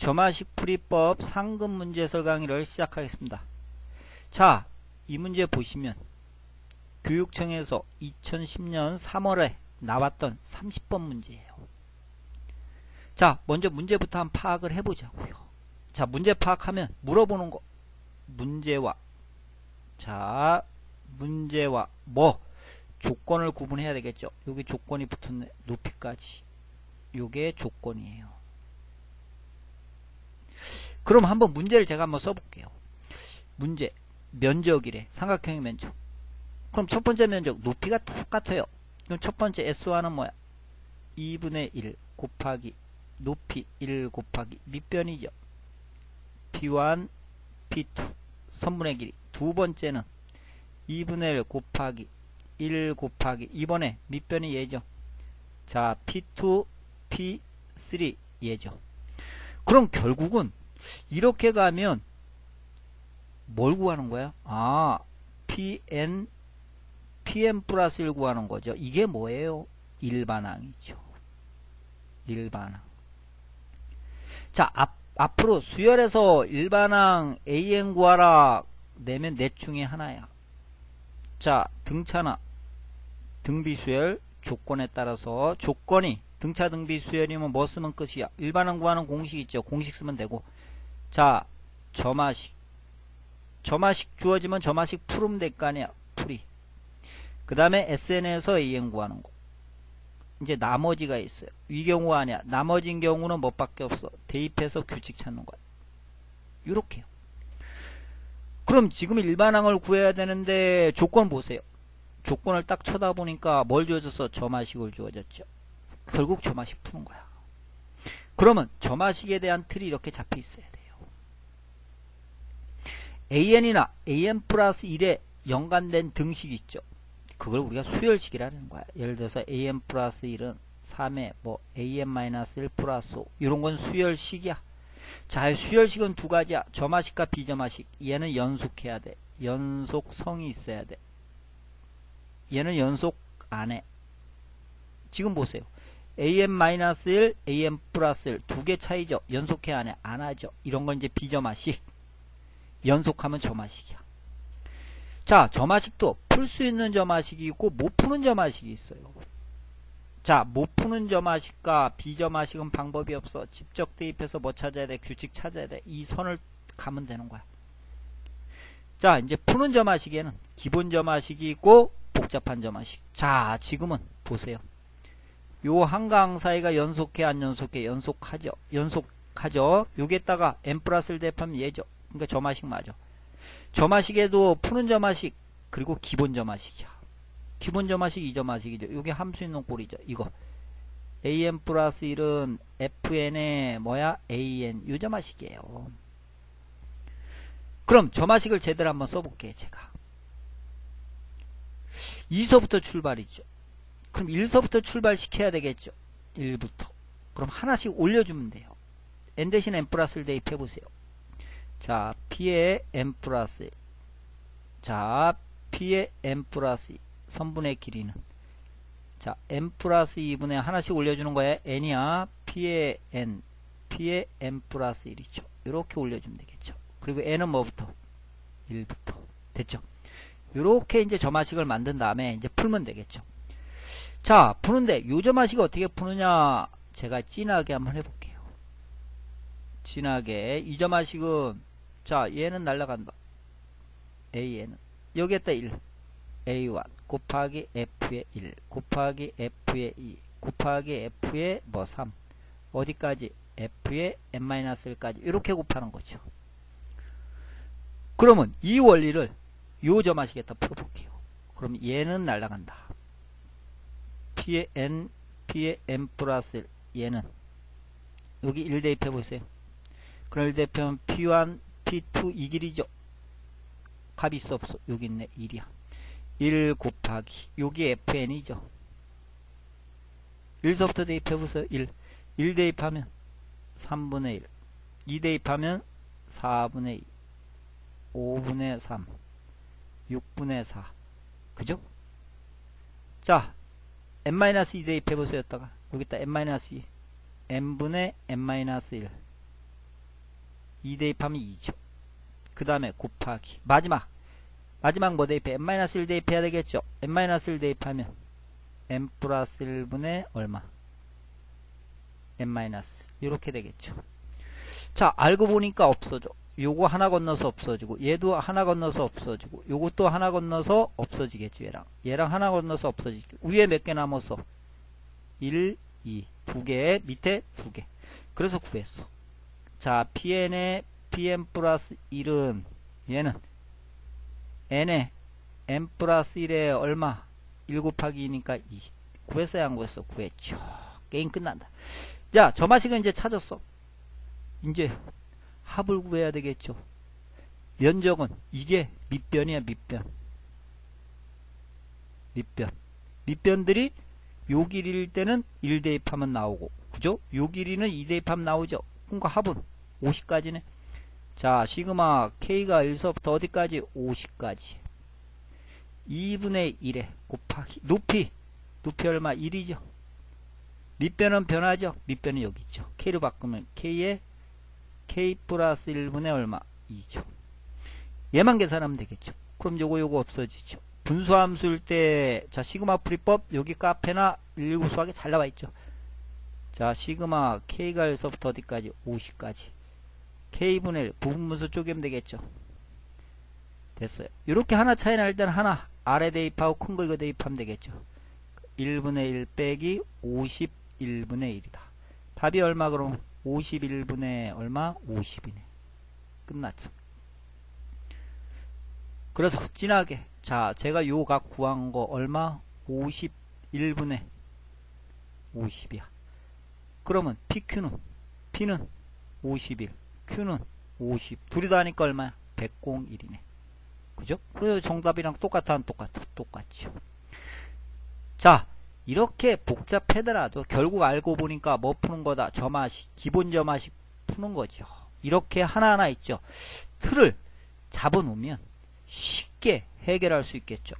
점화식 풀이법 상금 문제 해설 강의를 시작하겠습니다. 자, 이 문제 보시면 교육청에서 2010년 3월에 나왔던 30번 문제예요. 자, 먼저 문제부터 한번 파악을 해보자고요. 자, 문제 파악하면 물어보는 거 문제와 자, 문제와 뭐 조건을 구분해야 되겠죠. 여기 조건이 붙은 높이까지. 요게 조건이에요. 그럼 한번 문제를 제가 한번 써볼게요. 문제 면적이래 삼각형의 면적 그럼 첫 번째 면적 높이가 똑같아요. 그럼 첫 번째 S1은 뭐야? 2분의 1 곱하기 높이 1 곱하기 밑변이죠. P1, P2 선분의 길이 두 번째는 2분의 1 곱하기 1 곱하기 이번에 밑변이 얘죠. 자 P2, P3 얘죠. 그럼 결국은 이렇게 가면 뭘 구하는 거야? 아, pn, pn 플러스 1 구하는 거죠. 이게 뭐예요? 일반항이죠. 일반항. 자, 앞, 앞으로 수열에서 일반항 an 구하라 내면 넷 중에 하나야. 자, 등차나 등비수열 조건에 따라서 조건이 등차 등비수열이면 뭐 쓰면 끝이야. 일반항 구하는 공식 있죠. 공식 쓰면 되고. 자, 점화식. 점화식 주어지면 점화식 풀으면 될거 아니야. 풀이. 그 다음에 SN에서 AN 구하는 거. 이제 나머지가 있어요. 이 경우가 아니야. 나머진 경우는 뭐밖에 없어. 대입해서 규칙 찾는 거야. 이렇게요. 그럼 지금 일반항을 구해야 되는데 조건 보세요. 조건을 딱 쳐다보니까 뭘 주어졌어? 점화식을 주어졌죠. 결국 점화식 푸는 거야. 그러면 점화식에 대한 틀이 이렇게 잡혀 있어야 돼요. An이나 an 플러스 1에 연관된 등식 있죠. 그걸 우리가 수열식이라는 거야. 예를 들어서 an 플러스 1은 3에 뭐 an 마이너스 1 플러스 5 이런 건 수열식이야. 자, 수열식은 두 가지야. 점화식과 비점화식. 얘는 연속해야 돼. 연속성이 있어야 돼. 얘는 연속 안 해. 지금 보세요. an 마이너스 1, an 플러스 1 두 개 차이죠. 연속해 안 해? 안 하죠. 이런 건 이제 비점화식. 연속하면 점화식이야. 자, 점화식도 풀 수 있는 점화식이 있고 못 푸는 점화식이 있어요. 자, 못 푸는 점화식과 비점화식은 방법이 없어. 직접 대입해서 뭐 찾아야 돼? 규칙 찾아야 돼. 이 선을 가면 되는 거야. 자, 이제 푸는 점화식에는 기본 점화식이 있고 복잡한 점화식. 자, 지금은 보세요. 요 한강 사이가 연속해 안 연속해? 연속하죠. 연속하죠. 여기에다가 n 플러스를 대입하면 얘죠. 그러니까 점화식 맞아. 점화식에도 푸는 점화식 그리고 기본 점화식이야. 기본 점화식 이 점화식이죠. 이게 함수 있는 꼴이죠. 이거 an 플러스 1은 fn의 뭐야? an 요 점화식이에요. 그럼 점화식을 제대로 한번 써볼게요. 제가 2서부터 출발이죠. 그럼 1서부터 출발시켜야 되겠죠. 1부터. 그럼 하나씩 올려주면 돼요. n 대신 n 플러스를 대입해보세요. 자, P의 n 플러스 1. 자, P의 n 플러스 2. 선분의 길이는. 자, n 플러스 2분의 하나씩 올려주는 거예요. n이야. P의 n. P의 n 플러스 1이죠. 이렇게 올려주면 되겠죠. 그리고 n은 뭐부터? 1부터. 됐죠? 이렇게 이제 점화식을 만든 다음에 이제 풀면 되겠죠. 자, 푸는데 요 점화식을 어떻게 푸느냐? 제가 진하게 한번 해볼게요. 진하게. 이 점화식은 자, 얘는 날라간다. a는 여기에다 1. a1 곱하기 f의 1 곱하기 f의 2 곱하기 f의 뭐 3. 어디까지? f의 n-1까지 이렇게 곱하는 거죠. 그러면 이 원리를 요 점화식에다 풀어볼게요. 그럼 얘는 날라간다. p의 n, p의 n 플러스 1 얘는 여기 1 대입해 보세요. 그럼 1 대입하면 p1, p2 이 길이죠. 값이 있어 없어? 여기 있네 1이야. 1 곱하기 여기 fn이죠. 1서부터 대입해 보세요. 1. 1 대입하면 3분의 1. 2 대입하면 4분의 2. 5분의 3. 6분의 4. 그죠? 자, n-2 대입해 보세요. 여기다가 여기다 n-2. n분의 n-1. 2 대입하면 2죠. 그 다음에 곱하기. 마지막. 마지막 뭐 대입해? n-1 대입해야 되겠죠. n-1 대입하면 n 플러스 1분의 얼마? n 이렇게 되겠죠. 자, 알고 보니까 없어져. 요거 하나 건너서 없어지고 얘도 하나 건너서 없어지고 요것도 하나 건너서 없어지겠지 얘랑 얘랑 하나 건너서 없어지고 위에 몇 개 남았어 1, 2, 두 개, 밑에 두 개. 그래서 구했어. 자, pn의 pn 플러스 1은 얘는 n에 n 플러스 1에 얼마? 1 곱하기 2니까 2. 구했어야 안 구했어? 구했죠. 게임 끝난다. 자, 저 마식은 이제 찾았어. 이제 합을 구해야 되겠죠. 면적은 이게 밑변이야, 밑변. 밑변. 밑변들이 요 길이일 때는 1 대입하면 나오고, 그죠? 요 길이는 2 대입하면 나오죠. 그러니까 합은 50까지네. 자, 시그마 K가 1서부터 어디까지? 50까지. 2분의 1에 곱하기, 높이. 높이 얼마? 1이죠. 밑변은 변하죠? 밑변은 여기 있죠. K로 바꾸면 K에 K 플러스 1분의 얼마? 2죠. 얘만 계산하면 되겠죠. 그럼 요거 요거 없어지죠. 분수함수일 때, 자, 시그마 풀이법, 여기 카페나 119 수학에 잘 나와 있죠. 자, 시그마 K가 1서부터 어디까지? 50까지. K분의 1, 부분분수 쪼개면 되겠죠. 됐어요. 이렇게 하나 차이 날 때는 하나, 아래 대입하고 큰 거 이거 대입하면 되겠죠. 1분의 1 빼기 51분의 1이다. 답이 얼마 그럼? 51분의 얼마? 50이네. 끝났죠. 그래서 진하게 자 제가 요 각 구한 거 얼마? 51분의 50이야. 그러면 PQ는 P는 51, Q는 50. 둘이 다 하니까 얼마야? 101이네. 그죠? 그래서 정답이랑 똑같아, 안 똑같아? 똑같죠. 자, 이렇게 복잡하더라도 결국 알고 보니까 뭐 푸는 거다. 저마식, 기본 저마식 푸는 거죠. 이렇게 하나하나 있죠. 틀을 잡아놓으면 쉽게 해결할 수 있겠죠.